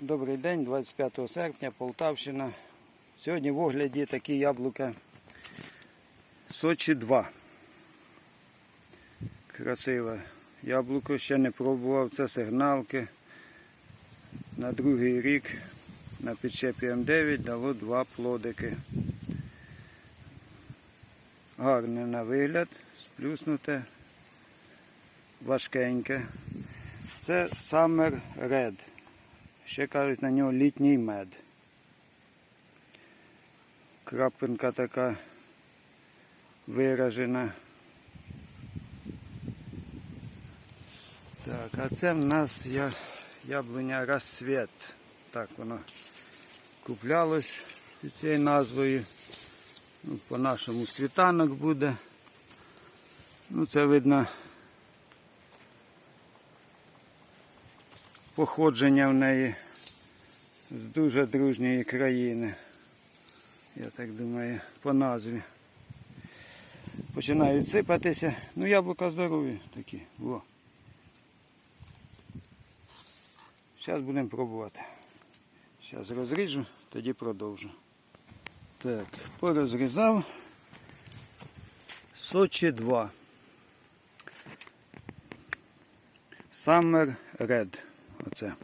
Добрий день, 25 серпня, Полтавщина. Сьогодні в огляді такі яблука Сочі 2. Красиве яблуко, ще не пробував, це сигналки. На другий рік на підчепі М9 дало два плодики. Гарне на вигляд, сплюснуте, важкеньке. Це Summer Red. Ще кажуть на нього літній мед. Крапинка така виражена. Так, а це в нас я, яблуня розсвіт. Так воно куплялось під цією назвою. Ну, по-нашому світанок буде. Ну, це видно походження в неї з дуже дружньої країни. Я так думаю, по назві. Починають сипатися. Ну, яблука здорові такі. Во. Зараз будемо пробувати. Зараз розріжу, тоді продовжу. Так, порозрізав. Сочі 2. Summer Red. Оце.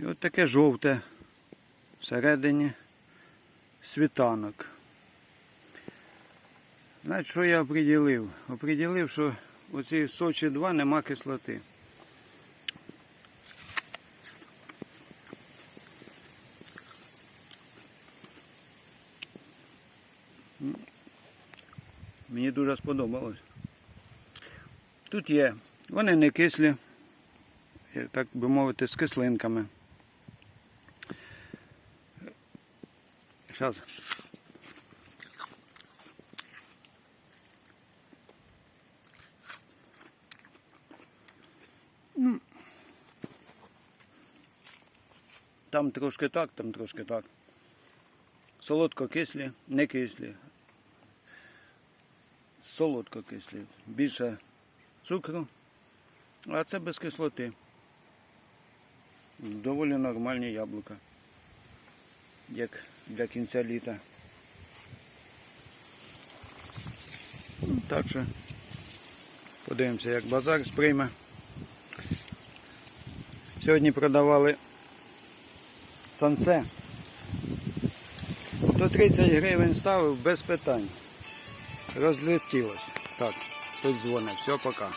І от таке жовте всередині світанок. Знаєте, що я оприділив? Оприділив, що у цій Сочі 2 нема кислоти. Мені дуже сподобалось. Тут є, вони не кислі, так би мовити, з кислинками. Зараз. Ну, Там трошки так, там трошки так. Солодко кислі, не кислі. Солодко кислі. Більше цукру, а це без кислоти. Доволі нормальні яблука. Як для кінця літа. Ну, Так що подивимося, як базар сприйме. Сьогодні продавали санце. До 30 гривень ставив без питань. Розлетілось. Так, тут дзвонить. Все, пока.